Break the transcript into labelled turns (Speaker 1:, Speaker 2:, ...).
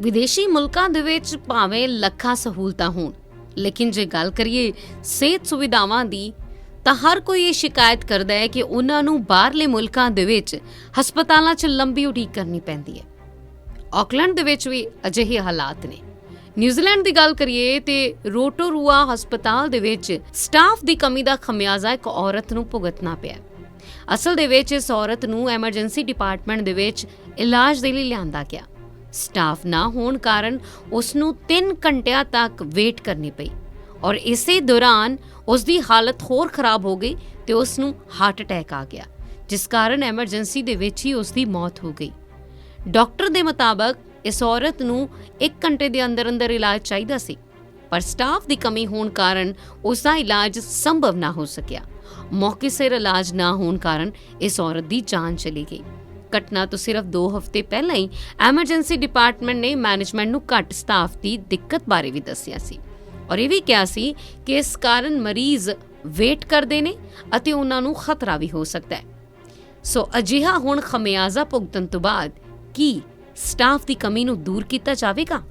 Speaker 1: ਵਿਦੇਸ਼ੀ ਮੁਲਕਾਂ ਦੇ ਵਿੱਚ ਭਾਵੇਂ ਲੱਖਾਂ ਸਹੂਲਤਾਂ ਹੋਣ, ਲੇਕਿਨ ਜੇ ਗੱਲ ਕਰੀਏ ਸਿਹਤ ਸੁਵਿਧਾਵਾਂ ਦੀ, ਤਾਂ ਹਰ ਕੋਈ ਇਹ ਸ਼ਿਕਾਇਤ ਕਰਦਾ ਹੈ ਕਿ ਉਹਨਾਂ ਨੂੰ ਬਾਹਰਲੇ ਮੁਲਕਾਂ ਦੇ ਵਿੱਚ ਹਸਪਤਾਲਾਂ 'ਚ ਲੰਬੀ ਉਡੀਕ ਕਰਨੀ ਪੈਂਦੀ ਹੈ। ਆਕਲੈਂਡ ਦੇ ਵਿੱਚ ਵੀ ਅਜਿਹੇ ਹਾਲਾਤ ਨੇ। ਨਿਊਜ਼ੀਲੈਂਡ ਦੀ ਗੱਲ ਕਰੀਏ ਤੇ ਰੋਟੋਰੂਆ ਹਸਪਤਾਲ ਦੇ ਵਿੱਚ ਸਟਾਫ ਦੀ ਕਮੀ ਦਾ ਖਮਿਆਜ਼ਾ ਇੱਕ ਔਰਤ ਨੂੰ ਭੁਗਤਣਾ ਪਿਆ ਅਸਲ ਦੇ ਵਿੱਚ ਇਸ ਔਰਤ ਨੂੰ ਐਮਰਜੈਂਸੀ ਡਿਪਾਰਟਮੈਂਟ ਦੇ ਵਿੱਚ ਇਲਾਜ ਦੇ ਲਈ ਲਿਆਂਦਾ ਗਿਆ। ਸਟਾਫ ਨਾ ਹੋਣ ਕਾਰਨ ਉਸ ਨੂੰ 3 ਘੰਟਿਆਂ ਤੱਕ ਵੇਟ ਕਰਨੀ ਪਈ ਔਰ ਇਸੇ ਦੌਰਾਨ ਉਸ ਦੀ ਹਾਲਤ ਹੋਰ ਖਰਾਬ ਹੋ ਗਈ ਤੇ ਉਸ ਨੂੰ ਹਾਰਟ ਅਟੈਕ ਆ ਗਿਆ, ਜਿਸ ਕਾਰਨ ਐਮਰਜੈਂਸੀ ਦੇ ਵਿੱਚ ਹੀ ਉਸ ਦੀ ਮੌਤ ਹੋ ਗਈ। ਡਾਕਟਰ ਦੇ ਮੁਤਾਬਕ ਇਸ ਔਰਤ ਨੂੰ 1 ਘੰਟੇ ਦੇ ਅੰਦਰ ਅੰਦਰ ਇਲਾਜ ਚਾਹੀਦਾ ਸੀ, ਪਰ ਸਟਾਫ ਦੀ ਕਮੀ ਹੋਣ ਕਾਰਨ ਉਸ ਦਾ ਇਲਾਜ ਸੰਭਵ ਨਾ ਹੋ ਸਕਿਆ। ਮੌਕੇ ਸਿਰ ਇਲਾਜ ਨਾ ਹੋਣ ਕਾਰਨ ਇਸ ਔਰਤ ਦੀ ਜਾਨ ਚਲੀ ਗਈ। ਘਟਨਾ ਤੋਂ ਸਿਰਫ 2 ਹਫ਼ਤੇ ਪਹਿਲਾਂ ਹੀ ਐਮਰਜੈਂਸੀ ਡਿਪਾਰਟਮੈਂਟ ਨੇ ਮੈਨੇਜਮੈਂਟ ਨੂੰ ਘੱਟ ਸਟਾਫ ਦੀ ਦਿੱਕਤ ਬਾਰੇ ਵੀ ਦੱਸਿਆ ਸੀ। ਔਰ ਇਹ ਵੀ ਕਿਹਾ ਸੀ ਕਿ ਇਸ ਕਾਰਨ ਮਰੀਜ਼ ਵੇਟ ਕਰਦੇ ਨੇ ਅਤੇ ਉਹਨਾਂ ਨੂੰ ਖਤਰਾ ਵੀ ਹੋ ਸਕਦਾ ਹੈ। ਸੋ ਅਜਿਹਾ ਹੁਣ ਖਮਿਆਜ਼ਾ ਭੁਗਤਣ ਤੋਂ ਬਾਅਦ ਕੀ ਸਟਾਫ ਦੀ ਕਮੀ ਨੂੰ ਦੂਰ ਕੀਤਾ ਜਾਵੇਗਾ?